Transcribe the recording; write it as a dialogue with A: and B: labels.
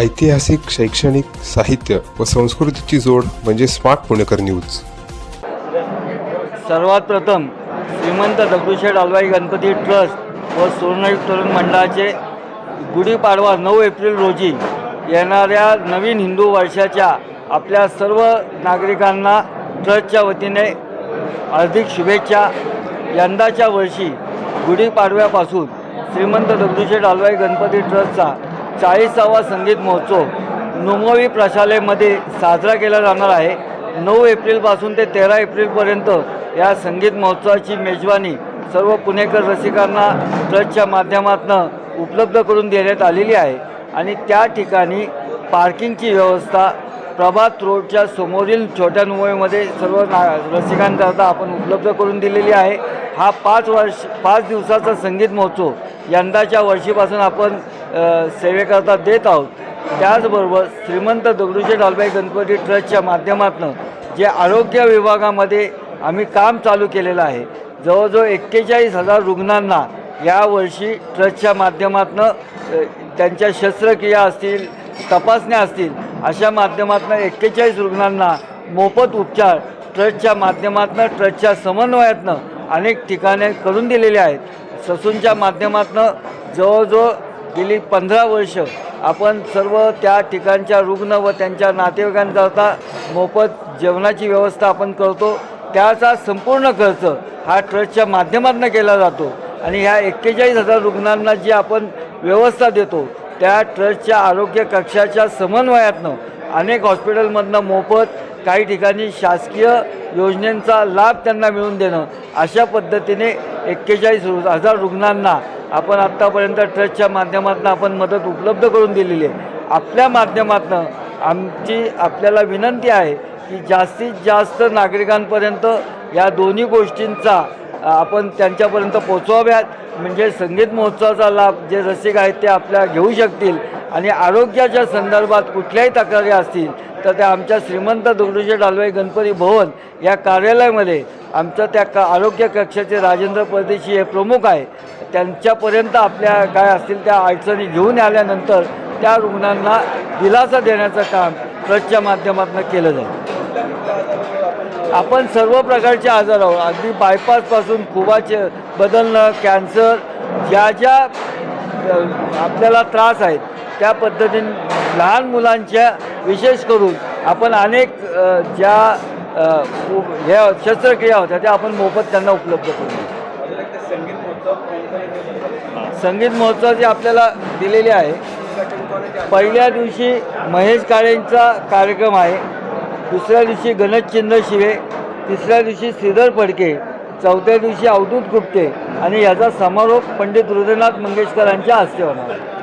A: ऐतिहासिक शैक्षणिक साहित्य व संस्कृतीची जोड म्हणजे स्मार्ट पुणेकर न्यूज.
B: सर्वात प्रथम श्रीमंत दगडूशेठ हलवाई गणपती ट्रस्ट व सुवर्णयुग तरुण मंडळाचे गुढीपाडवा नऊ एप्रिल रोजी येणाऱ्या नवीन हिंदू वर्षाच्या आपल्या सर्व नागरिकांना ट्रस्टच्या वतीने हार्दिक शुभेच्छा. यंदाच्या वर्षी गुढीपाडव्यापासून श्रीमंत दगडूशेठ हलवाई गणपती ट्रस्टचा चाळीसावा संगीत महोत्सव नुमवी प्रशालेमध्ये साजरा केला जाणार आहे. नऊ एप्रिलपासून ते तेरा एप्रिलपर्यंत या संगीत महोत्सवाची मेजवानी सर्व पुणेकर रसिकांना ट्रस्टच्या माध्यमातून उपलब्ध करून देण्यात आलेली आहे. आणि त्या ठिकाणी पार्किंगची व्यवस्था प्रभात रोडच्या समोरील छोट्या नुमवीमध्ये सर्व ना रसिकांकरता आपण उपलब्ध करून दिलेली आहे. हा पाच वर्ष पाच दिवसाचा संगीत महोत्सव यंदाच्या वर्षीपासून आपण सेवेकरता देत आहोत. त्याचबरोबर श्रीमंत दगडूशेठ हलबाई गणपती ट्रस्टच्या माध्यमातून जे आरोग्य विभागामध्ये आम्ही काम चालू केलेलं आहे जवळजवळ एक्केचाळीस हजार रुग्णांना यावर्षी ट्रस्टच्या माध्यमातून त्यांच्या शस्त्रक्रिया असतील तपासण्या असतील अशा माध्यमातून एक्केचाळीस रुग्णांना मोफत उपचार ट्रस्टच्या माध्यमातून ट्रस्टच्या समन्वयातनं अनेक ठिकाणे करून दिलेले आहेत. ससूनच्या माध्यमातून जवळजवळ गेली पंधरा वर्ष आपण सर्व त्या ठिकाणच्या रुग्ण व त्यांच्या नातेवाईकांकरता मोफत जेवणाची व्यवस्था आपण करतो. त्याचा संपूर्ण खर्च हा ट्रस्टच्या माध्यमातून केला जातो आणि ह्या एक्केचाळीस हजार रुग्णांना जी आपण व्यवस्था देतो त्या ट्रस्टच्या आरोग्य कक्षाच्या समन्वयातनं अनेक हॉस्पिटलमधनं मोफत काही ठिकाणी शासकीय योजनेचा लाभ त्यांना मिळवून देणं अशा पद्धतीने एक्केचाळीस हजार रुग्णांना आपण आत्तापर्यंत ट्रस्टच्या माध्यमातून आपण मदत उपलब्ध करून दिलेली आहे. आपल्या माध्यमातून आमची आपल्याला विनंती आहे की जास्तीत जास्त नागरिकांपर्यंत या दोन्ही गोष्टींचा आपण त्यांच्यापर्यंत पोचवाव्यात म्हणजे संगीत महोत्सवाचा लाभ जे रसिक आहेत ते आपल्या घेऊ शकतील आणि आरोग्याच्या संदर्भात कुठल्याही तक्रारी असतील तर त्या आमच्या श्रीमंत दगडूशेठ हलवाई गणपती भवन या कार्यालयामध्ये आमचं त्या का आरोग्य कक्षाचे राजेंद्र परदेशी हे प्रमुख आहे. त्यांच्यापर्यंत आपल्या काय असतील त्या अडचणी घेऊन आल्यानंतर त्या रुग्णांना दिलासा देण्याचं काम ट्रस्टच्या माध्यमातून केलं जाईल. आपण सर्व प्रकारचे आजार आहोत. अगदी बायपासपासून खुबाचे बदलणं कॅन्सर ज्या ज्या आपल्याला त्रास आहेत त्या पद्धतीने लहान मुलांच्या विशेष करून आपण अनेक ज्या ह्या शस्त्रक्रिया होत्या त्या आपण मोफत त्यांना उपलब्ध करू संगीत महोत्सवाची आपल्याला दिलेले आहे पहिल्या दिवशी महेश काळेंचा कार्यक्रम आहे दुसऱ्या दिवशी गणेशचिन्ह शिवे तिसऱ्या दिवशी श्रीधर फडके चौथ्या दिवशी अवधूत गुप्ते आणि याचा समारोप पंडित हृदयनाथ मंगेशकरांच्या हस्ते होणार आहे.